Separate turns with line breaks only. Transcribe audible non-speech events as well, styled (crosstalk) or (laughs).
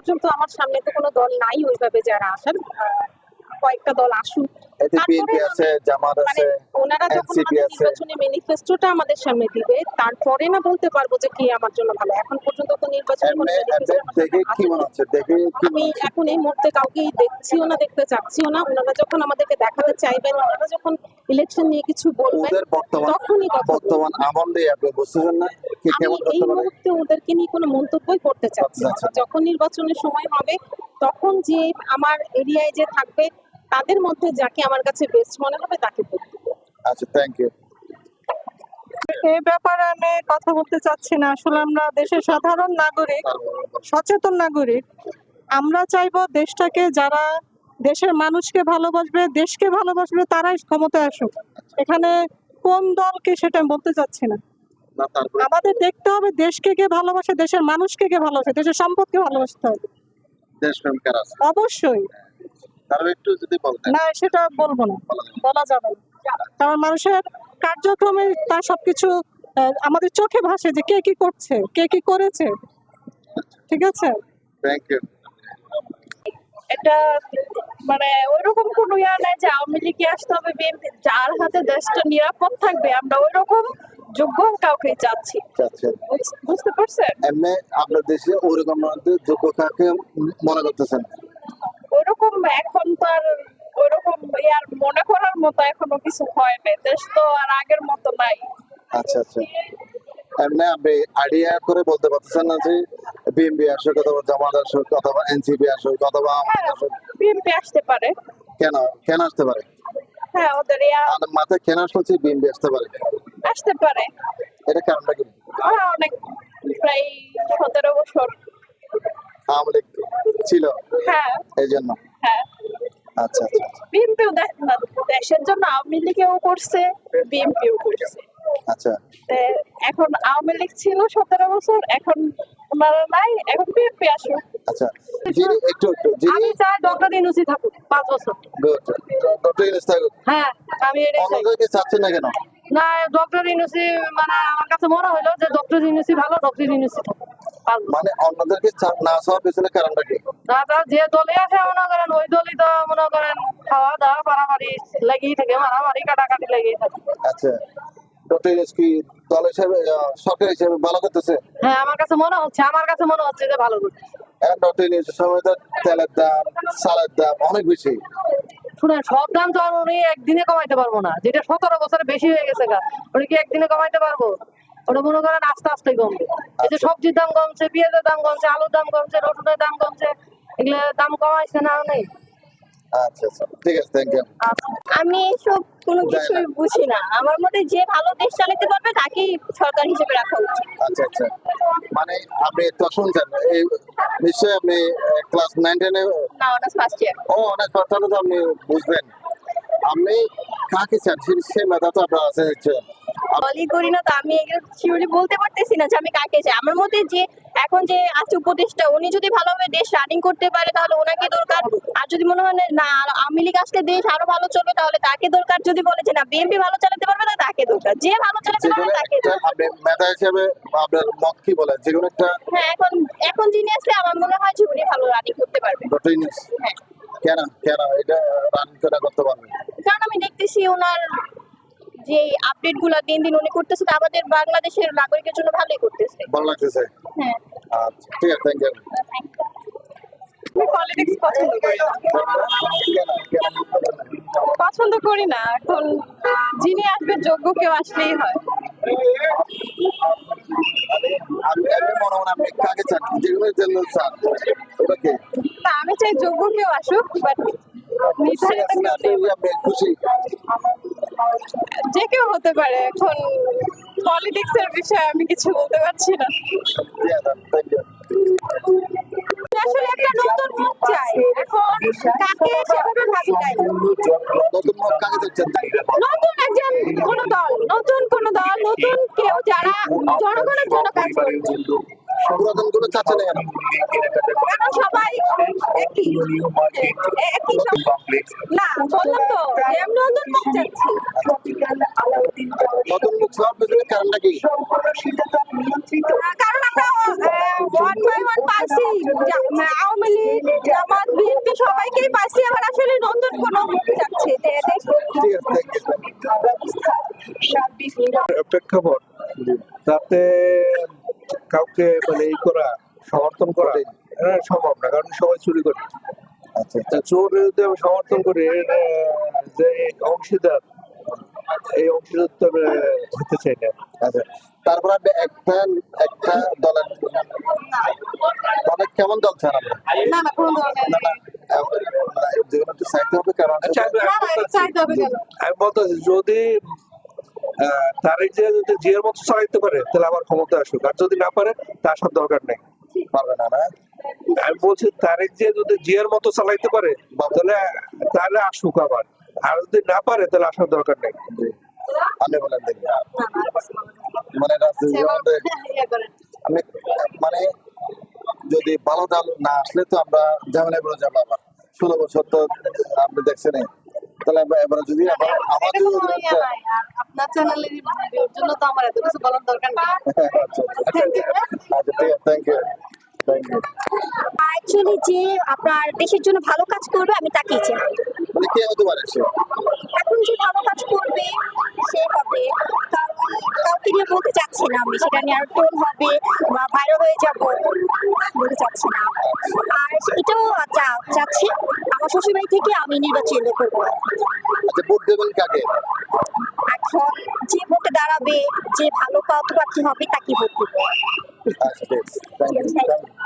পর্যন্ত আমার সামনে তো কোনো দল নাই ওইভাবে যারা আহ, কয়েকটা দল
জামাত
মানে
আছে
ওনারা যখন
NCP
আমাদের
আছে।
নির্বাচনী ম্যানিফেস্টোটা আমাদের সামনে দিবে তারপরে না বলতে পারব যে কি আমার জন্য ভালো। এখন পর্যন্ত তো নির্বাচনী আসেনি। আমি এখন এই মুহূর্তে কাউকেই দেখছিও না দেখতে চাচ্ছিও না। ওনারা যখন আমাদেরকে দেখাতে চাইবেন ওনারা যখন ইলেকশন নিয়ে কিছু বলবেন তখনই
বর্তমান আমলে আপনি বুঝতেছেন না? কেমন
এই মুহূর্তে ওদেরকে নিয়ে কোনো মন্তব্যই করতে চাচ্ছি না।
আচ্ছা, আচ্ছা।
যখন নির্বাচনের সময় হবে তখন যে আমার এরিয়ায় যে থাকবে তাদের মধ্যে যাকে আমার কাছে বেস্ট মনে হবে তাকে ভোট
আচ্ছা থ্যাংক ইউ
এই ব্যাপারে আমি কথা বলতে চাচ্ছি না। আসলে আমরা দেশের সাধারণ নাগরিক সচেতন নাগরিক। আমরা চাইব দেশটাকে যারা দেশের মানুষকে ভালোবাসবে দেশকে ভালোবাসবে তারাই ক্ষমতায় আসুক। এখানে কোন দলকে সেটা বলতে চাচ্ছি না। আমাদের দেখতে হবে দেশকে কে ভালোবাসে দেশের মানুষকে কে ভালোবাসে দেশের সম্পদকে ভালোবাসতে হবে।
দেশপ্রেম কার আছে?
অবশ্যই।
তারও একটু যদি বলতেন।
না সেটা বলব না। বলা যাবে কারণ মানুষের কার্যক্রমে তার সবকিছু আমাদের চোখে ভাসে যে কে কি করছে কে কি করেছে। ঠিক আছে?
থ্যাংক ইউ
এটা মানে ওইরকম কোনো ইয়া নাই যে আওয়ামী লীগে আসতে হবে বিএনপি যার হাতে দেশটা নিরাপদ থাকবে আমরা ওইরকম যোগ্য কাউকে চাচ্ছি। বুঝতে পারছেন?
এমনি আপনার দেশে ওরকম যোগ্য মনে করতেছেন?
ওইরকম এখন তো আর ওইরকম ইয়ার মনে করার মতো এখনও কিছু হয় নাই। দেশ তো আর আগের মতো নাই।
আচ্ছা আচ্ছা। এমনি আপনি আইডিয়া করে বলতে পারতেছেন না যে বিএনপি আসুক অথবা জামাত আসুক অথবা এনসিপি আসুক অথবা আসুক।
বিএনপি আসতে পারে।
কেন? কেন আসতে পারে?
হ্যাঁ ওদের
মাথায় কেন আসছে বিএনপি আসতে পারে?
আসতে পারে।
এটা কারণটা কি
অনেক প্রায় সতেরো বছর।
আওয়ামী লীগ ছিল?
হ্যাঁ।
এই জন্য
হ্যাঁ।
আচ্ছা আচ্ছা
বিএনপিও দেখ না দেশের জন্য আওয়ামী লীগেও করছে বিএনপিও করছে।
আচ্ছা।
এখন আওয়ামী লীগ ছিল সতেরো বছর এখন ওনারা নাই এখন বিএনপি আসুক।
আচ্ছা যিনি একটু একটু যিনি
আমি চাই ডক্টর ইনুসি থাকুক পাঁচ বছর।
ডক্টর ইউনুস থাকুক।
হ্যাঁ আমি এটাই চাই।
অন্যদেরকে চাচ্ছেন না কেন?
না ডক্টর ইনুসি মানে আমার কাছে মনে হইল যে ডক্টর ইনুসি ভালো ডক্টর বছর
মানে অন্যদেরকে না চাওয়ার পিছনে কারণটা কি?
তারপর যে দলে আছে মনে করেন ওই দলই তো মনে করেন খাওয়া দাওয়া মারামারি লেগেই থাকে মারামারি কাটাকাটি লেগেই থাকে।
আচ্ছা। ডক্টর ইউনুস কি দল হিসেবে সরকার হিসেবে ভালো করতেছে?
হ্যাঁ আমার কাছে মনে হচ্ছে আমার কাছে মনে হচ্ছে যে ভালো করছে
এখন ডক্টর ইউনুসের সময় তো তেলের দাম সালের দাম অনেক বেশি।
শুনেন, সব দাম তো আর উনি একদিনে কমাইতে পারব না, যেটা সতেরো বছরে বেশি হয়ে গেছে গা, উনি কি একদিনে কমাইতে পারব? ওটা মনে করেন আস্তে আস্তে কমবে। এই যে সবজির দাম কমছে, পেঁয়াজের দাম কমছে, আলুর দাম কমছে, রসুনের দাম কমছে এগুলো দাম কমাইছে না নেই।
আচ্ছা আচ্ছা। ঠিক আছে থ্যাংক ইউ
আমি এসব কোনো কিছুই বুঝি না। আমার মতে যে ভালো দেশ চালাতে পারবে তাকেই সরকার হিসেবে রাখা উচিত।
আচ্ছা আচ্ছা। মানে আপনি তো শুনছেন এই নিশ্চয়ই আপনি ক্লাস নাইন টেনে
না অনার্স ফার্স্ট ইয়ার
ও অনেক কথা তো আপনি বুঝবেন। আপনি কাকে চান? সে- সেই মেধা তো আপনার আছে
বলি করি না তো আমি শিওরলি বলতে পারতেছি না যে আমি কাকে চাই। আমার মতে যে এখন যে আছে উপদেশটা উনি যদি ভালোভাবে দেশ রানিং করতে পারে তাহলে ওনাকে দরকার। আর যদি মনে হয় না আওয়ামী লীগ আসলে দেশ আরও ভালো চলবে তাহলে তাকে দরকার। যদি বলে যে না বিএনপি ভালো চালাতে পারবে না তাকে দরকার। যে ভালো চালাতে পারবে তাকে
মেধা হিসেবে আপনার মত কি বলেন? যে কোনো একটা
হ্যাঁ এখন এখন যিনি আছে আমার মনে হয় যে উনি ভালো রানিং করতে পারবে। হ্যাঁ।
কেন? কেন? এটা রান করে করতে পারবেন
কারণ আমি দেখতেছি ওনার যে আপডেটগুলা দিন দিন উনি করতেছে তো আমাদের বাংলাদেশের নাগরিকের জন্য ভালোই করতেছে।
ভালো লাগতেছে?
হ্যাঁ।
আচ্ছা ঠিক আছে থ্যাংক ইউ
পলিটিক্স পছন্দ করি না।
কেন কেন
পছন্দ করি না এখন যিনি আসবে যোগ্য কেউ আসলেই হয়।
আমি
চাই যোগ্য কেউ আসুক বাট নির্ধারিত
খুশি?
যে কেউ হতে পারে। এখন পলিটিক্স এর বিষয়ে আমি কিছু বলতে পারছি না। নতুন একজন নতুন দল, নতুন কেউ যারা জনগণের জন্য কাজ কারণ সবাই একই। না, বললাম তো নতুন মুখ
নতুন মুখ কারণটা কি?
কারণ আমরা ওয়ান বাই ওয়ান
পাইছি আওয়ামী লীগ জামাত বিএনপি সবাইকেই পাইছি আবার আসলে নতুন কোনো যাচ্ছে।
প্রেক্ষাপট যাতে কাউকে মানে এই করা সমর্থন করা এটা সম্ভব না কারণ সবাই চুরি করে।
আচ্ছা
তা চোর যদি আমি সমর্থন করি যে অংশীদার এই হতে চাই না।
আচ্ছা তারপর আপনি একটা একটা দলের অনেক কেমন দল চান আপনি?
না না কোনো
না।
আমি- বলতেছি- যদি তারেক যে যদি জিয়ার মতো চালাইতে পারে তাহলে আমার ক্ষমতা আসুক। আর যদি না পারে তা আসার দরকার নেই।
পারবে না না?
আমি বলছি তারেক যে যদি জিয়ার মতো চালাইতে পারে তাহলে তাহলে আসুক আবার। আর যদি না পারে তাহলে আসার দরকার নেই।
বলেন দেখি। মানে আমি মানে যদি ভালো দল না আসলে তো আমরা ঝামেলায় পড়ে যাব আবার। ষোলো বছর তো আপনি দেখছেন তাহলে আমরা যদি আবার আমার
আপনার চ্যানেলের জন্য তো আমার এত কিছু বলার দরকার নেই। (laughs)
আচ্ছা আচ্ছা। আচ্ছা ঠিক আছে থ্যাংক ইউ
অ্যাকচুয়ালি যে আপনার দেশের জন্য ভালো কাজ করবে আমি তাকেই চাই।
মানে কে হতে পারে সে?
এখন যে ভালো কাজ করবে সে হবে। কাউকে নিয়ে বলতে চাচ্ছি না আমি সেটা নিয়ে আর টোল হবে বা ভাইরাল হয়ে যাব বলতে চাচ্ছি না। আর এটাও চা- চাচ্ছি আমার শ্বশুরবাড়ি থেকে আমি নির্বাচন করব।
আচ্ছা ভোট দেবেন কাকে?
এখন যে ভোটে দাঁড়াবে যে ভালো প্রার্থী হবে তাকে ভোট দেবো।
আচ্ছা ঠিক আছে থ্যাংক ইউ